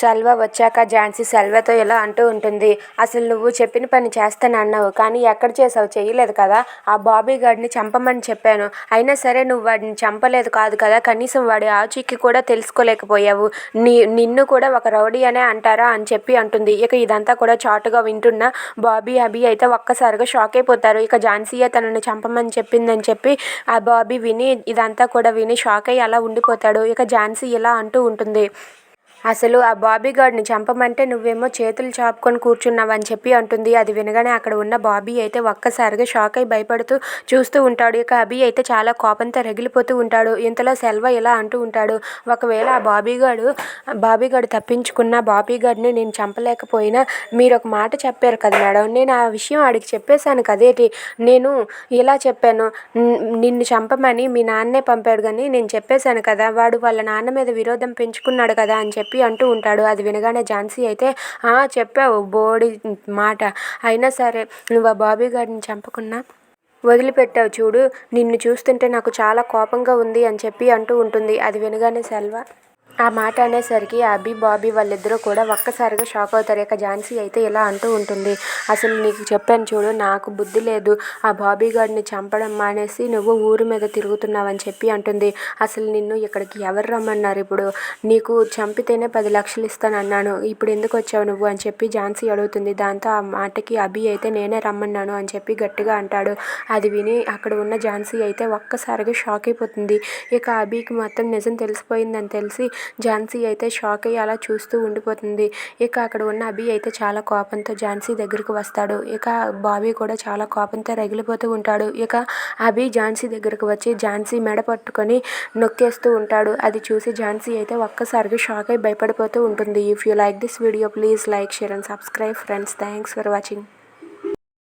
సల్వా వచ్చాక ఝాన్సీ సల్వాతో ఇలా అంటూ ఉంటుంది అసలు నువ్వు చెప్పిన పని చేస్తానన్నావు కానీ ఎక్కడ చేసావు చేయలేదు కదా ఆ బాబీ గాడిని చంపమని చెప్పాను. అయినా సరే నువ్వు వాడిని చంపలేదు కాదు కదా కనీసం వాడి ఆచూకీ కూడా తెలుసుకోలేకపోయావు. నీ నిన్ను కూడా ఒక రౌడీ అనే అంటారా అని చెప్పి అంటుంది. ఇక ఇదంతా కూడా చాటుగా వింటున్న బాబీ అభి అయితే ఒక్కసారిగా షాక్ అయిపోతారు. ఇక ఝాన్సీయే తనని చంపమని చెప్పిందని చెప్పి ఆ బాబీ విని ఇదంతా కూడా విని షాక్ అయ్యి అలా ఉండిపోతాడు. ఇక ఝాన్సీ ఇలా అంటూ ఉంటుంది. అసలు ఆ బాబీ చంపమంటే నువ్వేమో చేతులు చాపుకొని కూర్చున్నావని చెప్పి అంటుంది. అది వినగానే అక్కడ ఉన్న బాబీ అయితే ఒక్కసారిగా షాక్ అయి భయపడుతూ చూస్తూ ఉంటాడు. ఇక అభి అయితే చాలా కోపంతో రగిలిపోతూ ఉంటాడు. ఇంతలో సెల్వ ఇలా అంటూ ఉంటాడు. ఒకవేళ ఆ బాబీగాడు బాబీగాడు తప్పించుకున్న బాబీగాడిని నేను చంపలేకపోయినా మీరు ఒక మాట చెప్పారు కదా మేడం. నేను ఆ విషయం ఆడికి చెప్పేశాను కదేటి? నేను ఇలా చెప్పాను. నిన్ను చంపమని మీ నాన్నే పంపాడు కానీ నేను చెప్పేశాను కదా. వాడు వాళ్ళ నాన్న మీద విరోధం పెంచుకున్నాడు కదా అని చెప్పి చెప్పి అంటూ ఉంటాడు. అది వినగానే ఝాన్సీ అయితే "ఆ, చెప్పావు బోడి మాట. అయినా సరే నువ్వు ఆ బాబీ గారిని చంపకున్నా? వదిలిపెట్టావు చూడు. నిన్ను చూస్తుంటే నాకు చాలా కోపంగా ఉంది అని చెప్పి అంటూ ఉంటుంది. అది వినగానే సెల్వ ఆ మాట అనేసరికి అభి బాబీ వాళ్ళిద్దరూ కూడా ఒక్కసారిగా షాక్ అవుతారు. ఇక ఝాన్సీ అయితే ఇలా అంటూ ఉంటుంది. అసలు నీకు చెప్పాను చూడు నాకు బుద్ధి లేదు. ఆ బాబీ గారిని చంపడం మానేసి నువ్వు ఊరి మీద తిరుగుతున్నావని చెప్పి అంటుంది. అసలు నిన్ను ఇక్కడికి ఎవరు రమ్మన్నారు ఇప్పుడు? నీకు చంపితేనే పది లక్షలు ఇస్తాను అన్నాను. ఇప్పుడు ఎందుకు వచ్చావు నువ్వు? అని చెప్పి ఝాన్సీ అడుగుతుంది. దాంతో ఆ మాటకి అభి అయితే నేనే రమ్మన్నాను అని చెప్పి గట్టిగా అంటాడు. అది విని అక్కడ ఉన్న ఝాన్సీ అయితే ఒక్కసారిగా షాక్ అయిపోతుంది. ఇక అభికి మొత్తం నిజం తెలిసిపోయిందని తెలిసి ఝాన్సీ అయితే షాక్ అయ్యి అలా చూస్తూ ఉండిపోతుంది. ఇక అక్కడ ఉన్న అభి అయితే చాలా కోపంతో ఝాన్సీ దగ్గరికి వస్తాడు. ఇక బాబీ కూడా చాలా కోపంతో రగిలిపోతూ ఉంటాడు. ఇక అభి ఝాన్సీ దగ్గరకు వచ్చి ఝాన్సీ మెడ పట్టుకొని నొక్కేస్తూ ఉంటాడు. అది చూసి ఝాన్సీ అయితే ఒక్కసారిగా షాక్ అయి భయపడిపోతూ ఉంటుంది. If you like this video please like share and subscribe friends thanks for watching